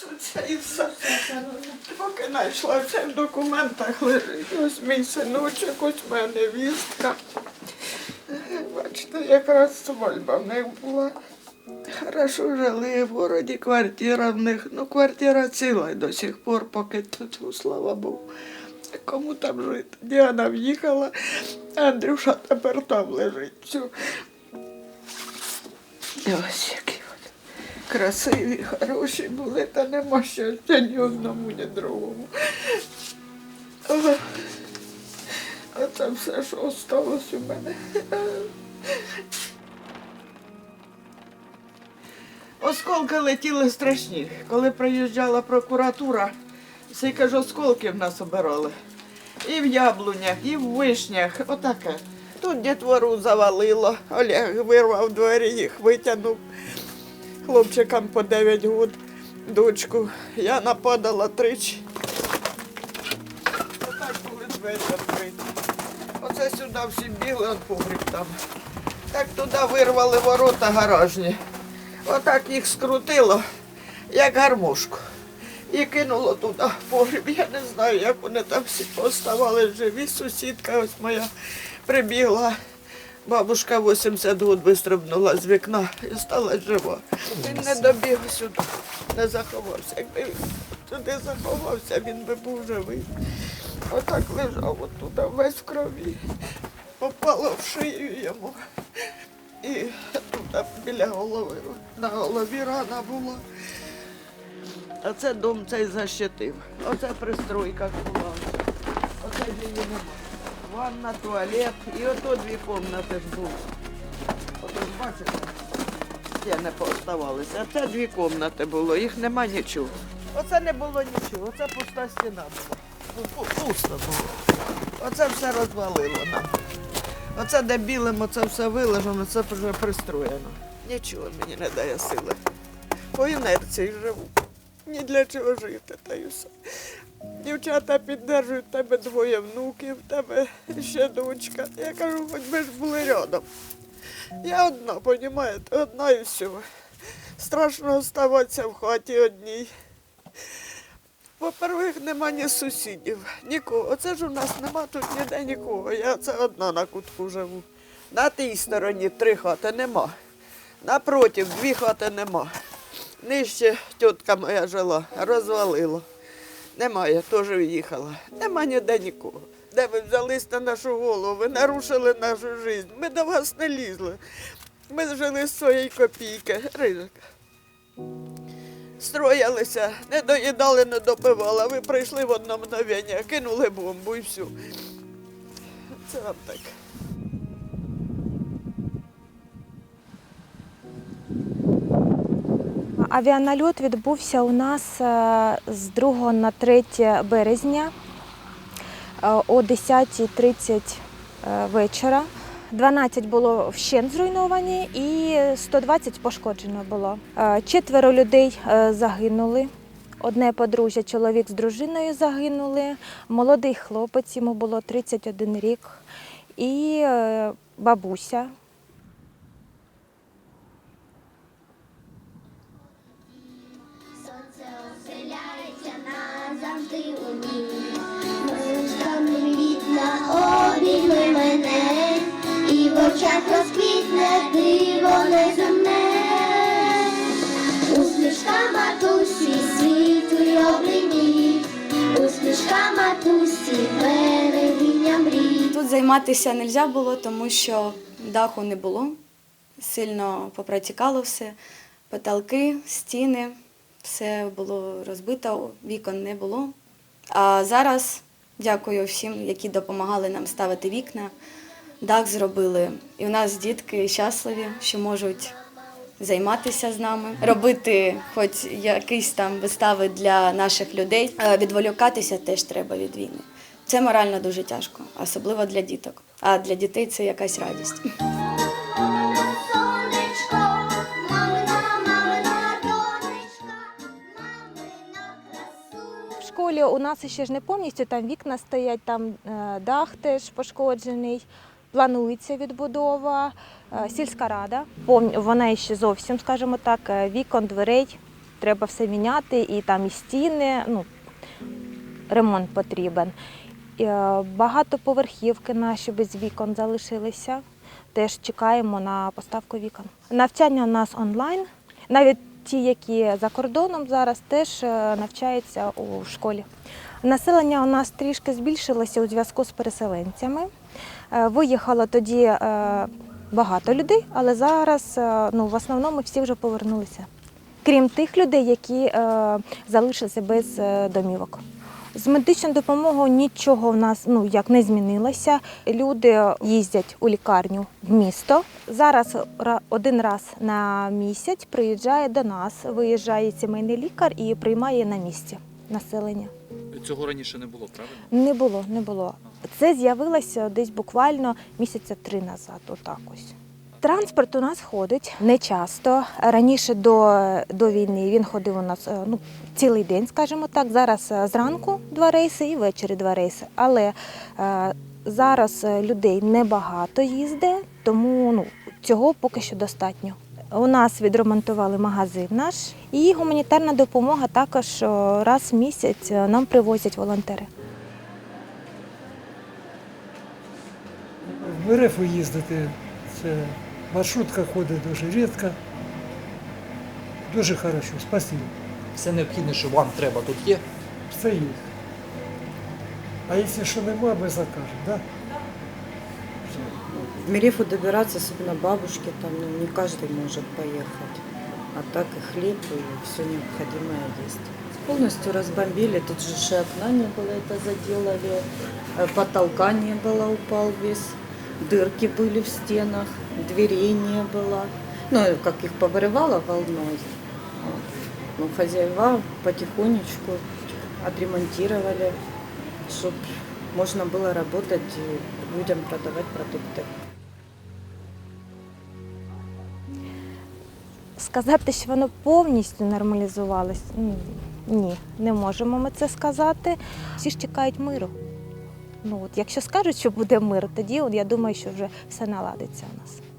несуться і все. Поки знайшла це в документах лежить. Ось мій синочок, ось моя невістка. Бачите, якраз свадьба в них була. Хорошо жили в городі, квартира в них. Ну, квартира ціла до сих пор, поки тут, ну, слава Богу. Кому там жити? Діана в'їхала, Андрюша тепер там лежить. Все. Ось от красиві, хороші були, та нема щастя ні одному, ні другому. Ох, Оце все, що осталось у мене. Осколки летіли страшні. Коли приїжджала прокуратура, скільки ж осколків нас обирали. І в яблунях, і в вишнях. Отаке. Тут дітвору завалило. Олег вирвав двері, їх витягнув. Хлопчикам по 9 років, дочку. Я нападала тричі. Отак були двері відкриті. Оце сюди всі бігли, он погріб там. Так туди вирвали ворота гаражні. Отак їх скрутило, як гармошку. І кинуло туди погріб. Я не знаю, як вони там всі поставали живі. Сусідка ось моя прибігла. Бабушка 80 років вистрибнула з вікна і стала жива. Він не добіг сюди, не заховався. Якби він туди заховався, він би був живий. Отак лежав отут, весь в крові. Попало в шию йому. І тут біля голови, на голові рана була. А це дом цей защитив. Оце пристройка була. Оце її нема. Ванна, туалет і ото дві кімнати ж були. Ото ж бачите, стіни пооставалися. А це дві кімнати було, їх нема нічого. Оце не було нічого, оце пуста стіна була. Ну, Пусто було. Оце все розвалило нам. Оце де білим, оце все вилежено, це вже пристроєно. Нічого мені не дає сили. По інерції живу. Ні для чого жити, та й все. Дівчата піддержують тебе двоє внуків, тебе ще дочка. Я кажу, хоч би ж були рядом. Я одна, понімаєте, одна і все. Страшно оставатися в хаті одній. По-перше, нема ні сусідів, нікого. Оце ж у нас нема тут ніде нікого. Я це одна на кутку живу. На тій стороні три хати нема. Напротив дві хати нема. Нижче тітка моя жила, розвалила. Немає, теж уїхала. Нема ніде нікого. Де ви взялись на нашу голову, ви нарушили нашу життя. Ми до вас не лізли. Ми жили з своєї копійки. Рижика. Строїлися, не доїдали, не допивали. Ви прийшли в одно мгновення, кинули бомбу і все. Це вам так. Авіанальот відбувся у нас е, з 2 на 3 березня е, о 10.30 е, вечора. 12 було вщент зруйновані і 120 пошкоджено було. Четверо людей загинули. Одне подружжя, чоловік з дружиною загинули. Молодий хлопець, йому було 31 рік. І бабуся у ній. Мишка привітна, обійми мене, і в матусі світу й обіймі, усмішка матусі берегиня мрій. Тут займатися не можна було, тому що даху не було. Сильно попротікало все. Потолки, стіни, все було розбито, вікон не було. А зараз дякую всім, які допомагали нам ставити вікна. Дах зробили. І у нас дітки щасливі, що можуть займатися з нами, робити хоч якісь там вистави для наших людей. Е, Відволікатися теж треба від війни. Це морально дуже тяжко, особливо для діток. А для дітей це якась радість. Школі у нас ще ж не повністю там вікна стоять, там е, дах теж пошкоджений. Планується відбудова, Е, сільська рада. Вона ще зовсім, скажімо так, е, вікон, дверей треба все міняти, і там і стіни, ну, ремонт потрібен. І, е, Багатоповерхівки наші без вікон залишилися. Теж чекаємо на поставку вікон. Навчання у нас онлайн. Навіть ті, які за кордоном зараз, теж е, навчаються у школі. Населення у нас трішки збільшилося у зв'язку з переселенцями. Е, Виїхало тоді е, багато людей, але зараз ну, в основному всі вже повернулися. Крім тих людей, які залишилися без домівок. З медичною допомогою нічого в нас ну як не змінилося. Люди їздять у лікарню в місто. Зараз один раз на місяць приїжджає до нас, виїжджає сімейний лікар і приймає на місці населення. Цього раніше не було, правильно? Не було, не було. Це з'явилося десь буквально місяця три назад. Отак ось. Транспорт у нас ходить не часто. Раніше до, до війни він ходив у нас е, ну, цілий день, скажімо так. Зараз е, зранку два рейси і ввечері два рейси. Але е, зараз е, людей небагато їздить, тому ну, цього поки що достатньо. У нас відремонтували магазин наш, і гуманітарна допомога також раз в місяць нам привозять волонтери. В РФ їздити, це маршрутка ходить дуже рідко. Дуже хорошо, спасибо. Все необхідне, що вам треба, тут є. Все є. А якщо що нема, ми закажемо, да? В Мерефу добираться, особенно бабушке, там ну, не каждый может поехать. А так и хлеб, и все необходимое есть. Полностью разбомбили, тут же же окна не было, это заделали, э, потолка не было, упал весь, дырки были в стенах, дверей не было. Ну, и как их повырывало волной. Вот. Ну, хозяева потихонечку отремонтировали, чтобы можно было работать и людям продавать продукты. Сказати, що воно повністю нормалізувалось, м, ні, не можемо ми це сказати. Всі ж чекають миру. Ну, от, якщо скажуть, що буде мир, тоді от, я думаю, що вже все наладиться у нас.